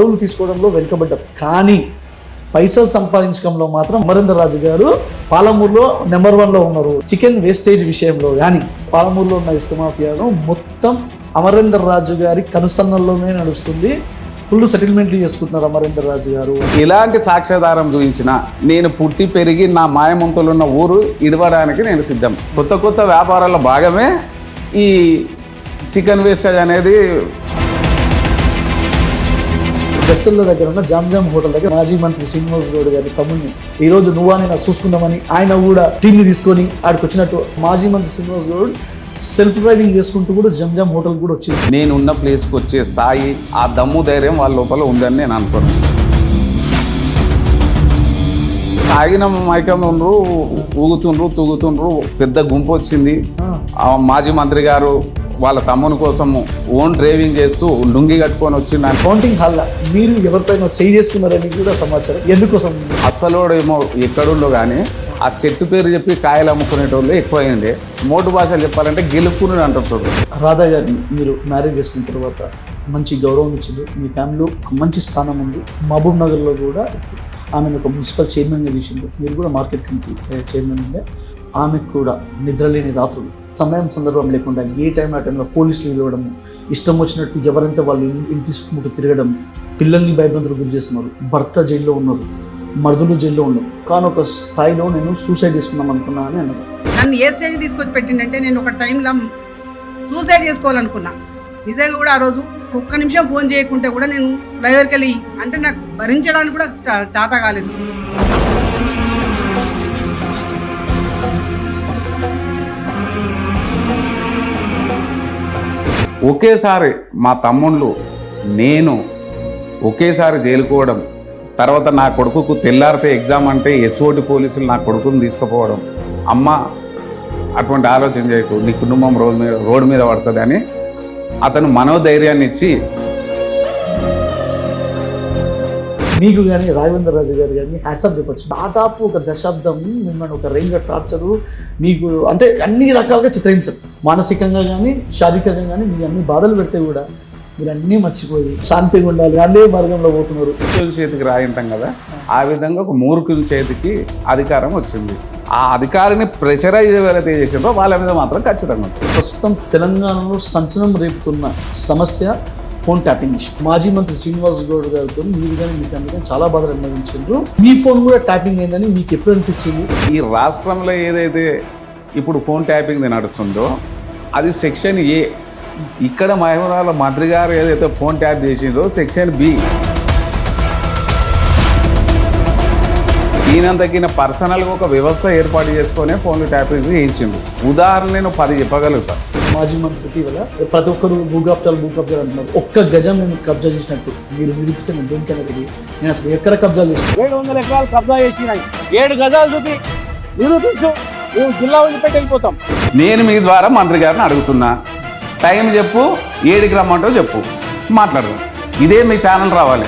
పదవులు తీసుకోవడంలో వెనుకబడ్డారు. కానీ పైసలు సంపాదించడంలో మాత్రం అమరేందర్ రాజు గారు పాలమూరులో నెంబర్ వన్లో ఉన్నారు. చికెన్ వేస్టేజ్ విషయంలో కానీ పాలమూరులో ఉన్న ఇసుక మాఫియాను మొత్తం అమరేందర్ రాజు గారి కనుసన్నల్లోనే నడుస్తుంది. ఫుల్ సెటిల్మెంట్లు చేసుకుంటున్నారు అమరేందర్ రాజు గారు. ఇలాంటి సాక్ష్యాధారం చూపించిన నేను పుట్టి పెరిగి నా మాయమంతులు ఉన్న ఊరు ఇడవడానికి నేను సిద్ధం. కొత్త కొత్త వ్యాపారాల భాగమే ఈ చికెన్ వేస్టేజ్ అనేది చర్చల దగ్గర ఉన్న జామ్ జామ్ హోటల్ దగ్గర మాజీ మంత్రి శ్రీనివాస్ గౌడ్ గారి తమ్ముడిని ఈ రోజు నువ్వా నేను చూసుకుందామని ఆయన కూడా టీంని తీసుకొని ఆడికి వచ్చినట్టు మాజీ మంత్రి శ్రీనివాస్ గౌడ్ సెల్ఫ్ డ్రైవింగ్ చేసుకుంటూ కూడా జమ్ జామ్ హోటల్ కూడా వచ్చింది. నేను ఉన్న ప్లేస్కి వచ్చే స్థాయి ఆ దమ్ము ధైర్యం వాళ్ళ లోపల ఉందని నేను అనుకోను. తాగిన మైకం ఉండ్రు ఊగుతుండ్రు తూగుతుండ్రు పెద్ద గుంపు వచ్చింది. ఆ మాజీ మంత్రి గారు వాళ్ళ తమ్ముని కోసం ఓన్ డ్రైవింగ్ చేస్తూ లుంగి కట్టుకొని వచ్చిండు కౌంటింగ్ హాల్ మీరు ఎవరిపైన చేయి చేసుకున్నారని కూడా సమాచారం. ఎందుకోసం? అస్సలోడేమో ఎక్కడుండో కానీ ఆ చెట్టు పేరు చెప్పి కాయలు అమ్ముకునేటోళ్ళు ఎక్కువైంది. మోటు భాషలు చెప్పాలంటే గెలుపుకుని అంటారు చూడు. రాధా గారిని మీరు మ్యారేజ్ చేసుకున్న తర్వాత మంచి గౌరవం ఇచ్చింది. మీ ఫ్యామిలీలో ఒక మంచి స్థానం ఉంది. మహబూబ్ నగర్లో కూడా ఆమెను ఒక మున్సిపల్ చైర్మన్గా చేసింది మీరు కూడా మార్కెట్ కమిటీ చైర్మన్ ఉండే. ఆమెకు కూడా నిద్రలేని రాత్రులు. సమయం సందర్భం లేకుండా ఏ టైం ఆ టైంలో పోలీసులు నిలవడం ఇష్టం వచ్చినట్టు ఎవరంటే వాళ్ళు ఇంటి తీసుకుంటూ తిరగడం పిల్లల్ని భయభ్రాంతులకు గురి చేస్తున్నారు. భర్త జైల్లో ఉన్నారు. మరుదులు జైల్లో ఉన్నారు. కానీ ఒక స్థాయిలో నేను సూసైడ్ చేసుకున్నాం అనుకున్నా అని అన్నారు నన్ను ఏ స్టేజ్ తీసుకొచ్చి పెట్టిందంటే నేను ఒక టైంలో సూసైడ్ చేసుకోవాలనుకున్నా. నిజంగా కూడా ఆ రోజు ఒక్క నిమిషం ఫోన్ చేయకుంటే కూడా నేను లైవర్కి వెళ్ళి అంటే నాకు భరించడానికి కూడా చాత కాలేదు. ఒకేసారి మా తమ్ముళ్ళు నేను ఒకేసారి జైలుకోవడం తర్వాత నా కొడుకుకు తెల్లారితే ఎగ్జామ్ అంటే ఎస్ఓటి పోలీసులు నా కొడుకుని తీసుకుపోవడం అమ్మ అటువంటి ఆలోచన చేయకు నీ కుటుంబం రోడ్డు మీద రోడ్డు మీద పడుతుంది అని అతను మనోధైర్యాన్ని ఇచ్చి మీకు కానీ రాఘవేంద్ర రాజు గారు కానీ హ్యాట్సప్ చెప్పచ్చు దాదాపు ఒక దశాబ్దం మిమ్మల్ని ఒక రేంజ్ టార్చరు మీకు అంటే అన్ని రకాలుగా చిత్రించారు మానసికంగా కానీ శారీరకంగా కానీ మీ అన్ని బాధలు పెడితే కూడా మీరు అన్నీ మర్చిపోయి శాంతిగా ఉండాలి. అదే మార్గంలో పోతున్నారు. మూర్ఖుల చేతికి రాయింటాం కదా ఆ విధంగా ఒక మూర్ఖుల చేతికి అధికారం వచ్చింది. ఆ అధికారిని ప్రెషరైజ్ ఎవరైతే చేసిందో వాళ్ళ మీద మాత్రం ఖచ్చితంగా ఉంటుంది. ప్రస్తుతం తెలంగాణలో సంచలనం రేపుతున్న సమస్య ఫోన్ ట్యాపింగ్ ఇష్యూ. మాజీ మంత్రి శ్రీనివాస్ గౌడ్ గారితో మీరు కానీ మీ ఫ్యామిలీ కానీ చాలా బాధలు అనుభవించారు మీ ఫోన్ కూడా ట్యాపింగ్ అయిందని మీకు ఎప్పుడు అనిపించింది? ఈ రాష్ట్రంలో ఏదైతే ఇప్పుడు ఫోన్ ట్యాపింగ్ నడుస్తుందో అది సెక్షన్ ఏ. ఇక్కడ మహిమరాల మంత్రి గారు ఏదైతే ఫోన్ ట్యాప్ చేసిందో సెక్షన్ బి. ఈయన తగ్గిన పర్సనల్గా ఒక వ్యవస్థ ఏర్పాటు చేసుకొని ఫోన్ ట్యాపింగ్ చేయించిండు. ఉదాహరణ నేను పది చెప్పగలుగుతాను మాజీ మంత్రి ఇటీవల ప్రతి ఒక్కరు భూకబ్జాలు భూకబ్జాలు అంటున్నారు. ఒక్క గజం నేను కబ్జా చేసినట్టు. మీరు నిరూపిస్తే నేను దేనికైనా తెలియదు. నేను అసలు ఎక్కడ కబ్జా చేసిన. ఏడు వందల ఎకరాలు కబ్జా చేసినాయి. ఏడు గజాలు చూపి. నిరూపించు మేము జిల్లా వదిలిపెట్టి వెళ్ళిపోతాం. నేను మీ ద్వారా మంత్రి గారిని అడుగుతున్నా. టైం చెప్పు ఏడికి రమ్మంటో చెప్పు. మాట్లాడదాం. ఇదే మీ ఛానల్ రావాలి.